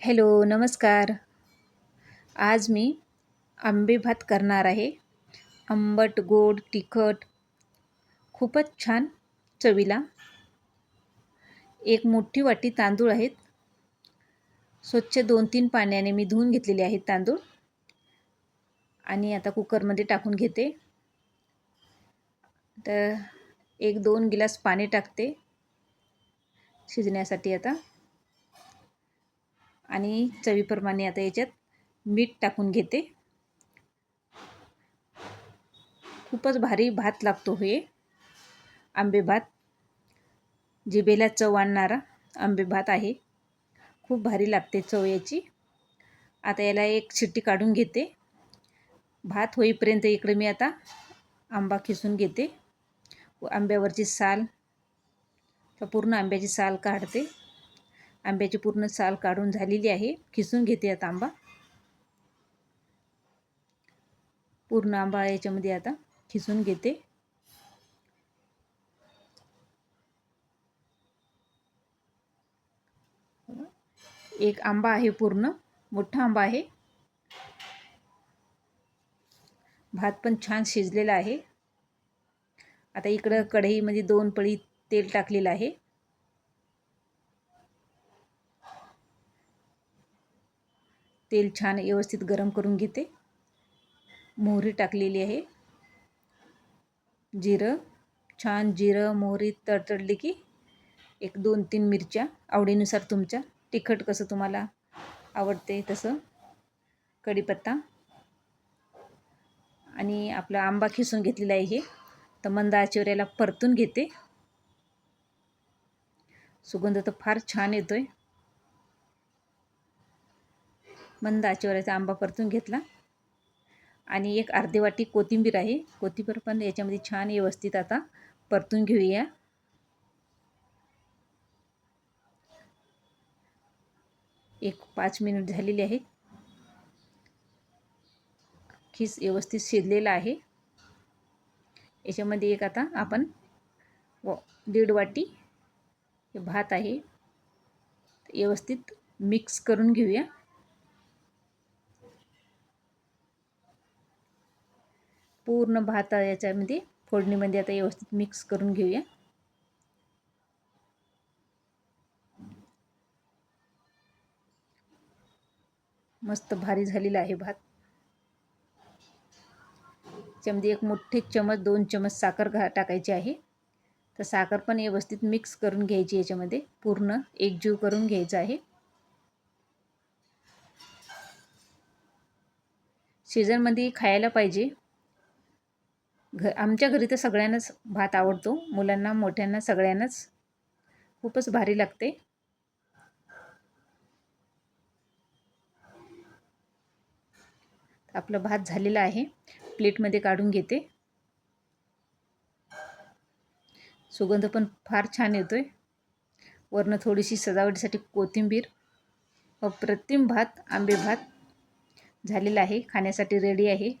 Hello नमस्कार. आज मी आंबे भात करणार आहे. आंबट गोड तिखट खूपच छान चवीला. एक मोठी वाटी तांदूळ आहेत. स्वच्छ दोन तीन पाण्याने मी धुवून घेतलेले आहेत तांदूळ. आणि आता कुकरमध्ये टाकून घेते. तर एक दोन गिलास पाणी टाकते. शिजण्यासाठी आता. आणि चवीप्रमाणे आता याच्यात मीठ टाकून घेते. खूपच भारी भात लागतो हे. आंबे भात. जिभेला चव आणणारा आंबे भात आहे. खूप भारी लागते चव याची. आता याला एक शिट्टी काढून घेते. भात होईपर्यंत इकडे मी आता आंबा खिसून घेते. आंब्यावरची साल तर पूर्ण आंब्याची साल काढते. आंब्याची पूर्ण साल काढून झालेली आहे. खिसून घेते आता आंबा. पूर्ण आंबा याच्यामध्ये आता खिसून घेते. एक आंबा आहे पूर्ण. मोठा आंबा आहे. भात पण छान शिजलेला आहे. आता इकडं कढईमध्ये दोन पळी तेल टाकलेलं आहे. तेल छान व्यवस्थित गरम करून घेते. मोहरी टाकलेली आहे. जिरं छान जिरं मोहरी तडतडली की एक दोन तीन मिरच्या आवडीनुसार तुमच्या तिखट कसं तुम्हाला आवडते तसं. कढीपत्ता. आणि आपला आंबा खिसून घेतलेला आहे हे. तर मंद आचेवर परतून घेते. सुगंध तर फार छान येतो आहे मंद आचेवऱ्याचा आंबा परतून घेतला. आणि एक अर्धी वाटी कोथिंबीर आहे. कोथिंबीर पण याच्यामध्ये छान व्यवस्थित आता परतून घेऊया. एक पाच मिनिट झालेले आहेत खीस व्यवस्थित शिजलेला आहे. याच्यामध्ये एक आता आपण व दीड वाटी भात आहे. व्यवस्थित मिक्स करून घेऊया. पूर्ण भात याच्यामध्ये फोडणीमध्ये आता व्यवस्थित मिक्स करून घेऊया. मस्त भारी झालेला आहे भात. त्याच्यामध्ये एक मोठे चमच दोन चमच साखर घा टाकायची आहे. तर साखर पण व्यवस्थित मिक्स करून घ्यायची याच्यामध्ये. पूर्ण एकजीव करून घ्यायचं आहे. सीझनमध्ये खायला पाहिजे. घ आमच्या घरी तर सगळ्यांनाच भात आवडतो. मुलांना मोठ्यांना सगळ्यांनाच खूपच भारी लागते. आपलं भात झालेलं आहे. प्लेटमध्ये काढून घेते. सुगंध पण फार छान येतोय. वरनं थोडीशी सजावटीसाठी कोथिंबीर अप्रतिम भात आंबे भात झालेला आहे. खाण्यासाठी रेडी आहे.